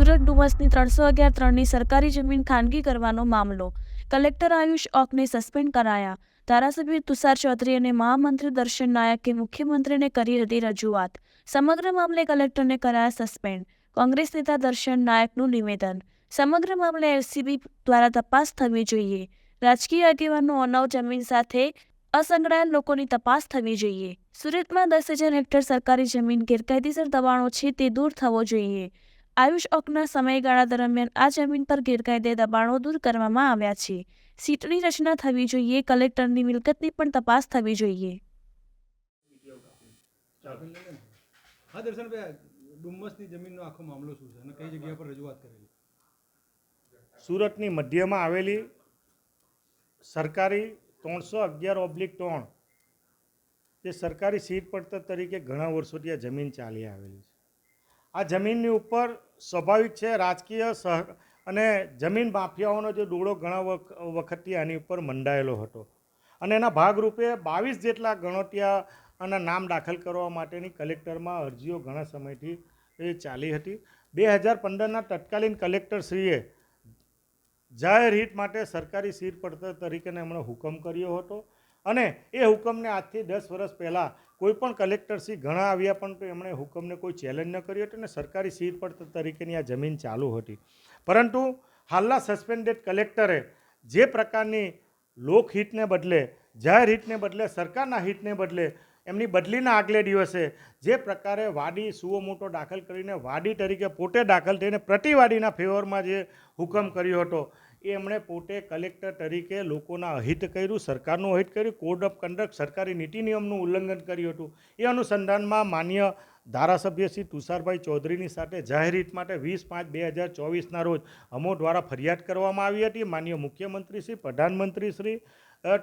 સુરત ડુમસની ત્રણસો અગિયાર ત્રણની સરકારી જમીન ખાનગી કરવાનો મામલો. કલેક્ટર આયુષ ઓકને સસ્પેન્ડ કરાયા. ધારાસભ્ય તુષાર ચૌધરી અને મહામંત્રી દર્શન નાયકે મુખ્યમંત્રીને કરી હતી રજૂઆત. સમગ્ર મામલે કલેક્ટરને કરાયા સસ્પેન્ડ. કોંગ્રેસ નેતા દર્શન નાયકનું નિવેદન. સમગ્ર મામલે એલસીબી દ્વારા તપાસ થવી જોઈએ. રાજકીય આગેવાનો અનવ જમીન સાથે અસંકળાયેલ લોકોની તપાસ થવી જોઈએ. સુરતમાં દસ હજાર હેક્ટર સરકારી જમીન ગેરકાયદેસર દબાણો છે તે દૂર થવો જોઈએ. આયુષ ઓકના સમયગાળા દરમિયાન આ જમીન પર ગેરકાયદે દબાણો દૂર કરવામાં આવ્યા છે. સીટની રચના થવી જોઈએ કલેક્ટરની મિલકતની પણ તપાસ થવી જોઈએ. હા દર્શનભાઈ ડુમ્મસની જમીનનો આખો મામલો શું છે? અને કઈ જગ્યા પર રજૂઆત કરેલી? સુરતની મધ્યમાં આવેલી સરકારી ત્રણસો અગિયાર ઓબ્લિક ત્રણ જે સરકારી સીટ પડતર તરીકે ઘણા વર્ષોથી આ જમીન ચાલી આવેલી છે. આ જમીનની ઉપર સ્વાભાવિક છે, રાજકીય સહ અને જમીન માફિયાઓનો જે ડોળો ઘણા વખ- વખતથી આની ઉપર મંડાયેલો હતો. અને એના ભાગરૂપે બાવીસ જેટલા ગણોટિયા અને નામ દાખલ કરવા માટેની કલેક્ટરમાં અરજીઓ ઘણા સમયથી એ ચાલી હતી. બે હજાર પંદરના તત્કાલીન કલેક્ટરશ્રીએ જાહેર હિત માટે સરકારી સીટ પડતર તરીકેને એમણે હુકમ કર્યો હતો. અને એ હુકમને આજથી દસ વર્ષ પહેલાં કોઈ પણ કલેક્ટરશ્રી ઘણા આવ્યા પણ એમણે હુકમને કોઈ ચેલેન્જ ન કર્યો હતો અને સરકારી સીટ પર તરીકેની આ જમીન ચાલુ હતી. પરંતુ હાલના સસ્પેન્ડેડ કલેક્ટરે જે પ્રકારની લોકહિતને બદલે, જાહેર હિતને બદલે, સરકારના હિતને બદલે એમની બદલીના આગલે દિવસે જે પ્રકારે વાડી સુઓ મોટો દાખલ કરીને વાડી તરીકે પોતે દાખલ થઈને પ્રતિવાદીના ફેવરમાં જે હુકમ કર્યો હતો એ એમણે પોતે કલેક્ટર તરીકે લોકોના અહિત કર્યું, સરકારનું અહિત કર્યું કોડ ઓફ કન્ડક્ટ સરકારી નીતિ નિયમનું ઉલ્લંઘન કર્યું હતું. એ અનુસંધાનમાં માન્ય ધારાસભ્ય શ્રી તુષારભાઈ ચૌધરીની સાથે જાહેર હિત માટે વીસ પાંચ બે હજાર ચોવીસના રોજ અમો દ્વારા ફરિયાદ કરવામાં આવી હતી. માન્ય મુખ્યમંત્રી શ્રી, પ્રધાનમંત્રી શ્રી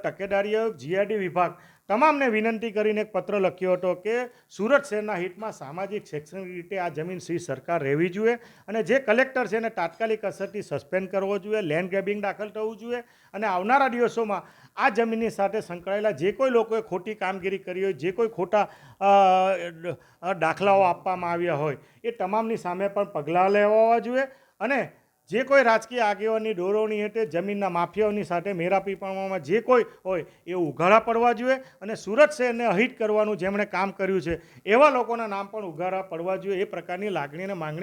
તકેદારી જીઆરડી વિભાગ તમામને વિનંતી કરીને એક પત્ર લખ્યો હતો કે સુરત શહેરના હિતમાં સામાજિક શૈક્ષણિક રીતે આ જમીન શ્રી સરકાર રહેવી જોઈએ અને જે કલેક્ટર છે એને તાત્કાલિક અસરથી સસ્પેન્ડ કરવો જોઈએ, લેન્ડ ગ્રેબિંગ દાખલ થવું જોઈએ અને આવનારા દિવસોમાં આ જમીનની સાથે સંકળાયેલા જે કોઈ લોકોએ ખોટી કામગીરી કરી હોય, જે કોઈ ખોટા દાખલાઓ આપવામાં આવ્યા હોય, એ તમામની સામે પણ પગલાં લેવા જોઈએ અને જે કોઈ રાજકીય આગેવાનની ડોરવણી હેઠે જમીનના માફિયાઓની સાથે મેરાપીપણમાં જે કોઈ હોય એ ઉઘાડા પડવા જોઈએ અને સુરત શહેરને અહિત કરવાનું જેમણે કામ કર્યું છે. એવા લોકોના નામ પણ ઉઘાડા પડવા જોઈએ એ પ્રકારની લાગણી અને માંગણી